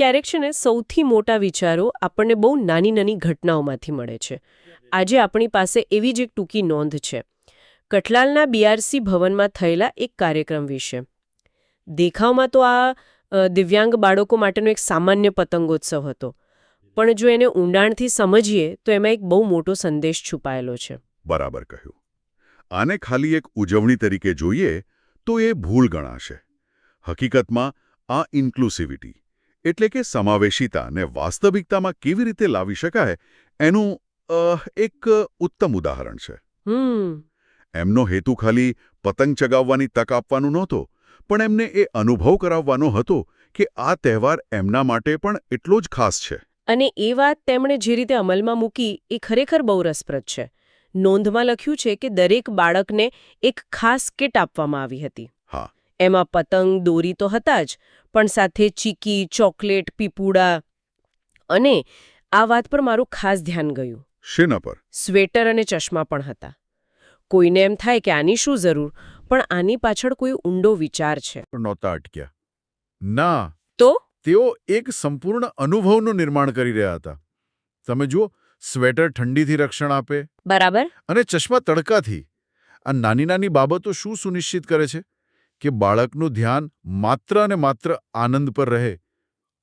ક્યારેક છે ને સૌથી મોટા વિચારો આપણને બહુ નાની નાની ઘટનાઓમાંથી મળે છે. આજે આપણી પાસે એવી જ એક ટૂંકી નોંધ છે. કઠલાલના બીઆરસી ભવનમાં થયેલા એક કાર્યક્રમ વિશે. દેખાવમાં તો આ દિવ્યાંગ બાળકો માટેનો એક સામાન્ય પતંગોત્સવ હતો. પણ જો એને ઊંડાણથી સમજીએ, તો એમાં એક બહુ મોટો સંદેશ છુપાયેલો છે. બરાબર કહ્યું. આને ખાલી એક ઉજવણી તરીકે જોઈએ, તો એ ભૂલ ગણાશે. હકીકતમાં, આ ઇન્ક્લુસિવિટી એટલે કે સમાવેશિતાને વાસ્તવિકતામાં કેવી રીતે લાવી શકાય એનું એક ઉત્તમ ઉદાહરણ છે. હમ. એમનો હેતુ ખાલી પતંગ ચગાવવાની તક આપવાનું નહોતો પણ એમને એ અનુભવ કરાવવાનો હતો કે આ તહેવાર એમના માટે પણ એટલો જ ખાસ છે. અને એ વાત તેમણે જે રીતે અમલમાં મૂકી એ ખરેખર બહુ રસપ્રદ છે. નોંધમાં લખ્યું છે કે દરેક બાળકને એક ખાસ કિટ આપવામાં આવી હતી. હા. એમાં પતંગ દોરી તો હતા જ પણ સાથે ચીકી ચોકલેટ પીપુડા. અને આ વાત પર મારું ખાસ ધ્યાન ગયું. શેના પર? સ્વેટર અને ચશ્મા પણ હતા. કોઈને એમ થાય કે આની શું જરૂર પણ આની પાછળ કોઈ ઊંડો વિચાર છે. નહોતા અટક્યા. ના. તો? તેઓ એક સંપૂર્ણ અનુભવનું નિર્માણ કરી રહ્યા હતા. તમે જુઓ સ્વેટર ઠંડીથી રક્ષણ આપે. બરાબર. અને ચશ્મા તડકાથી. આ નાની નાની બાબતો શું સુનિશ્ચિત કરે છે? કે બાળકનું ધ્યાન માત્ર અને માત્ર આનંદ પર રહે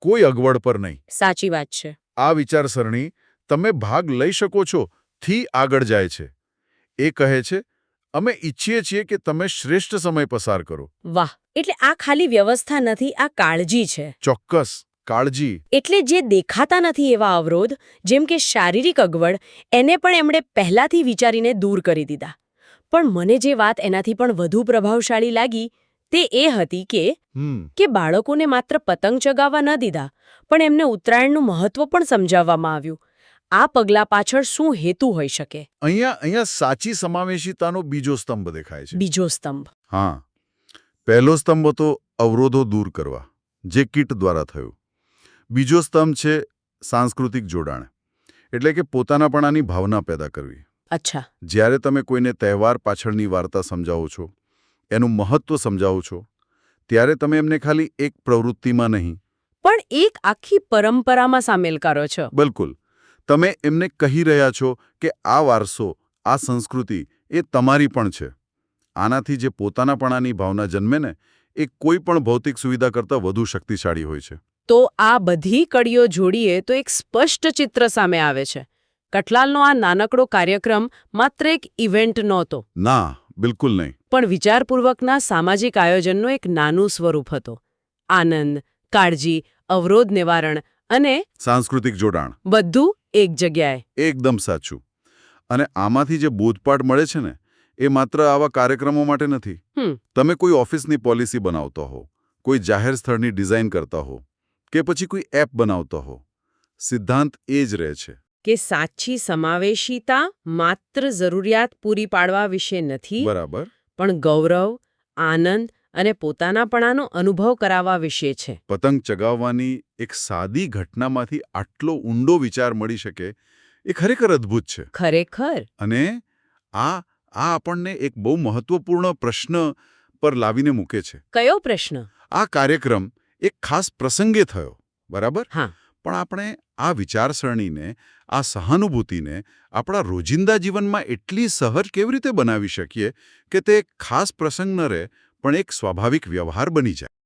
કોઈ અગવડ પર નહીં. સાચી વાત છે. આ વિચારસરણી તમે ભાગ લઈ શકો છો થી આગળ જાય છે. એ કહે છે અમે ઈચ્છીએ છીએ કે તમે શ્રેષ્ઠ સમય પસાર કરો. વાહ એટલે આ ખાલી વ્યવસ્થા નથી આ કાળજી છે. ચોક્કસ કાળજી. એટલે જે દેખાતા નથી એવા અવરોધ જેમ કે શારીરિક અગવડ એને પણ એમણે પહેલાથી વિચારીને દૂર કરી દીધા. પણ મને જે વાત એનાથી પણ વધુ પ્રભાવશાળી લાગી તે એ હતી કે કે બાળકોને માત્ર પતંગ ચગાવવા ન દીધા પણ એમને ઉત્તરાયણનું મહત્વ પણ સમજાવવામાં આવ્યું. આ પગલા પાછળ શું હેતુ હોઈ શકે? અહીંયા અહીંયા સાચી સમાવેશિતાનો બીજો સ્તંભ દેખાય છે. બીજો સ્તંભ. હા. પહેલો સ્તંભ હતો અવરોધો દૂર કરવા જે કીટ દ્વારા થયું. બીજો સ્તંભ છે સાંસ્કૃતિક જોડાણ એટલે કે પોતાનાપણાની ભાવના પેદા કરવી. અચ્છા. જ્યારે તમે કોઈને તહેવાર પાછળની વાર્તા સમજાવો છો એનું મહત્વ સમજાવો છો. ત્યારે તમે એમને ખાલી એક પ્રવૃત્તિમાં નહીં. પણ એક આખી પરંપરામાં સામેલ કરો છો. બિલકુલ. તમે એમને કહી રહ્યા છો કે આ વારસો આ સંસ્કૃતિ એ તમારી પણ છે. આનાથી જે પોતાનાપણાની ભાવના જન્મે ને એ કોઈ પણ ભૌતિક સુવિધા કરતાં વધુ શક્તિશાળી હોય છે. તો આ બધી કડીઓ જોડીએ તો એક સ્પષ્ટ ચિત્ર સામે આવે છે. કઠલાલનો આ નાનકડો કાર્યક્રમ માત્ર એક ઇવેન્ટ નહોતો. ના. બિલકુલ નહીં. પણ વિચારપૂર્વકના સામાજિક આયોજનનું એક નાનું સ્વરૂપ હતો. આનંદ કાળજી અવરોધ નિવારણ અને સાંસ્કૃતિક જોડાણ. બધું એક જગ્યાએ. એકદમ સાચું. અને આમાંથી જે બોધપાઠ મળે છે ને એ માત્ર આવા કાર્યક્રમો માટે નથી. તમે કોઈ ઓફિસની પોલિસી બનાવતા હો કોઈ જાહેર સ્થળની ડિઝાઇન કરતા હો કે પછી કોઈ એપ બનાવતા હો સિદ્ધાંત એ જ રહે છે. કે સાચી સમાવેશીતા માત્ર જરૂરિયાત પૂરી પાડવા વિશે નથી બરાબર. પણ ગૌરવ આનંદ અને પોતાનાપણાનો અનુભવ કરાવવા વિશે છે. પતંગ ચગાવવાની એક સાદી ઘટનામાંથી આટલો ઊંડો વિચાર મળી શકે એ ખરેખર અદ્ભુત છે. ખરેખર? અને આ આ આપણને એક બહુ મહત્વપૂર્ણ પ્રશ્ન પર લાવીને મૂકે છે. કયો પ્રશ્ન? આ કાર્યક્રમ એક ખાસ પ્રસંગે થયો બરાબર? હા. પણ આપણે આ વિચારસરણીને, આ સહાનુભૂતિને આપણા રોજિંદા જીવનમાં એટલી સહજ કેવી રીતે બનાવી શકીએ કે તે ખાસ પ્રસંગ ન રહે, પણ એક સ્વાભાવિક વ્યવહાર બની જાય?